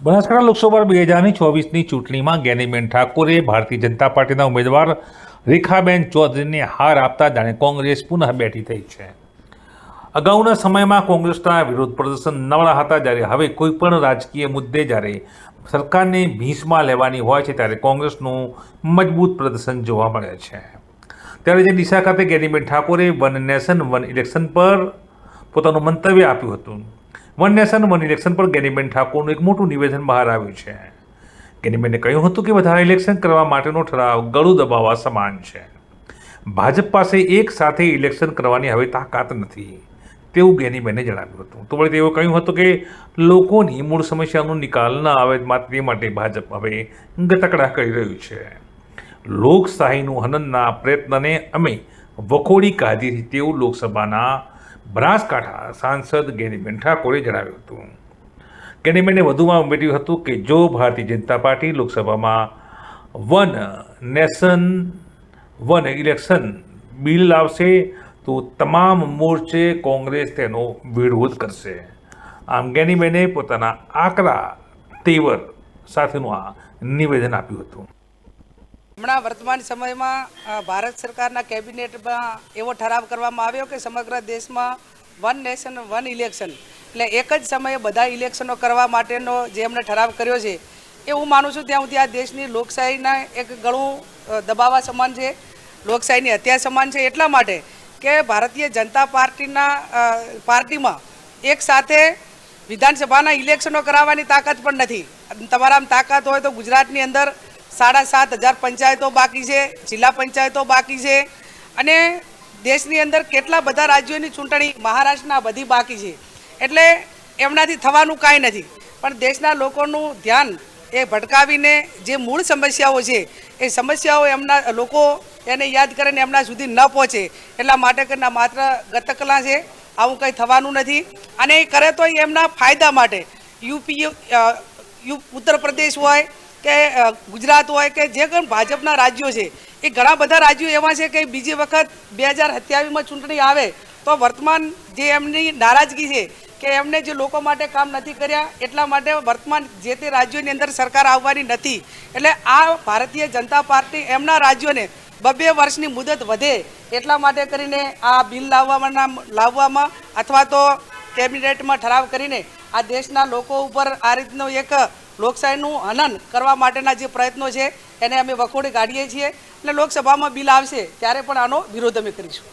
બનાસકાંઠા લોકસભા બે હજારની ચોવીસની ચૂંટણીમાં જ્ઞાનીબેન ઠાકોરે ભારતીય જનતા પાર્ટીના ઉમેદવાર રેખાબેન ચૌધરીને હાર આપતા જાણે કોંગ્રેસ પુનઃ બેઠી થઈ છે. અગાઉના સમયમાં કોંગ્રેસના વિરોધ પ્રદર્શન નવળા હતા, જ્યારે હવે કોઈપણ રાજકીય મુદ્દે જ્યારે સરકારને ભીંસમાં લેવાની હોય છે, ત્યારે કોંગ્રેસનું મજબૂત પ્રદર્શન જોવા મળે છે. ત્યારે જે દિશા ખાતે જ્ઞાનીબેન ઠાકોરે વન નેશન, વન ઇલેક્શન પર પોતાનું મંતવ્ય આપ્યું હતું. વન નેશન, વન ઇલેક્શન પર ગેનીબેન ઠાકોરનું એક મોટું નિવેદન બહાર આવ્યું છે. ગેનીબેને કહ્યું હતું કે બધા ઇલેક્શન કરવા માટેનો ઠરાવ ગળું દબાવવા સમાન છે. ભાજપ પાસે એક સાથે ઇલેક્શન કરવાની હવે તાકાત નથી, તેવું ગેનીબેને જણાવ્યું હતું. તો વળી તેઓ કહ્યું હતું કે લોકોની મૂળ સમસ્યાનો નિકાલ ન આવે માત્ર તે માટે ભાજપ હવે ગતકડા કરી રહ્યું છે. લોકશાહીનું હનનના પ્રયત્નને અમે વખોડી કાઢી તેવું લોકસભાના બનાસકાંઠા સાંસદ ગેનીબેન ઠાકોરે જણાવ્યું હતું. ગેનીબેને વધુમાં ઉમેર્યું હતું કે જો ભારતીય જનતા પાર્ટી લોકસભામાં one nation, one election bill લાવશે, તો તમામ મોરચે કોંગ્રેસ તેનો વિરોધ કરશે. આમ ગેનીબેને પોતાના આકરા તેવર સાથેનું આ નિવેદન આપ્યું હતું. હમણાં વર્તમાન સમયમાં ભારત સરકારના કેબિનેટમાં એવો ઠરાવ કરવામાં આવ્યો કે સમગ્ર દેશમાં વન નેશન, વન ઇલેક્શન. એટલે એક જ સમયે બધા ઇલેક્શનો કરવા માટેનો જે એમણે ઠરાવ કર્યો છે, એ હું માનું છું ત્યાં સુધી આ દેશની લોકશાહીના એક ગળું દબાવા સમાન છે. લોકશાહીની હત્યા સમાન છે એટલા માટે કે ભારતીય જનતા પાર્ટીના પાર્ટીમાં એક સાથે વિધાનસભાના ઇલેક્શનો કરાવવાની તાકાત પણ નથી. તમારામાં તાકાત હોય તો ગુજરાતની અંદર સાડા સાત હજાર પંચાયતો બાકી છે, જિલ્લા પંચાયતો બાકી છે. અને દેશની અંદર કેટલા બધા રાજ્યોની ચૂંટણી મહારાષ્ટ્રના બધી બાકી છે. એટલે એમનાથી થવાનું કાંઈ નથી. પણ દેશના લોકોનું ધ્યાન એ ભટકાવીને જે મૂળ સમસ્યાઓ છે, એ સમસ્યાઓ એમના લોકો એને યાદ કરીને એમના સુધી ન પહોંચે. એટલા માટે કરીને માત્ર ગતકલા છે, આવું કંઈ થવાનું નથી. અને એ કરે તો એમના ફાયદા માટે યુપી ઉત્તર પ્રદેશ હોય કે ગુજરાત હોય કે જે પણ ભાજપના રાજ્યો છે, એ ઘણા બધા રાજ્યો એવા છે કે બીજી વખત બે હજાર સત્યાવીસમાં ચૂંટણી આવે, તો વર્તમાન જે એમની નારાજગી છે, કે એમને જે લોકો માટે કામ નથી કર્યા, એટલા માટે વર્તમાન જે તે રાજ્યોની અંદર સરકાર આવવાની નથી. એટલે આ ભારતીય જનતા પાર્ટી એમના રાજ્યોને બબે વર્ષની મુદત વધે, એટલા માટે કરીને આ બિલ લાવવામાં લાવવામાં અથવા તો કેબિનેટમાં ઠરાવ કરીને આ દેશના લોકો ઉપર આ રીતનો એક લોકશાહીનું હનન કરવા માટેના જે પ્રયત્નો છે, એને અમે વખોડે કાઢીએ છીએ અને લોકસભામાં બિલ આવશે, ત્યારે પણ આનો વિરોધ અમે કરીશું.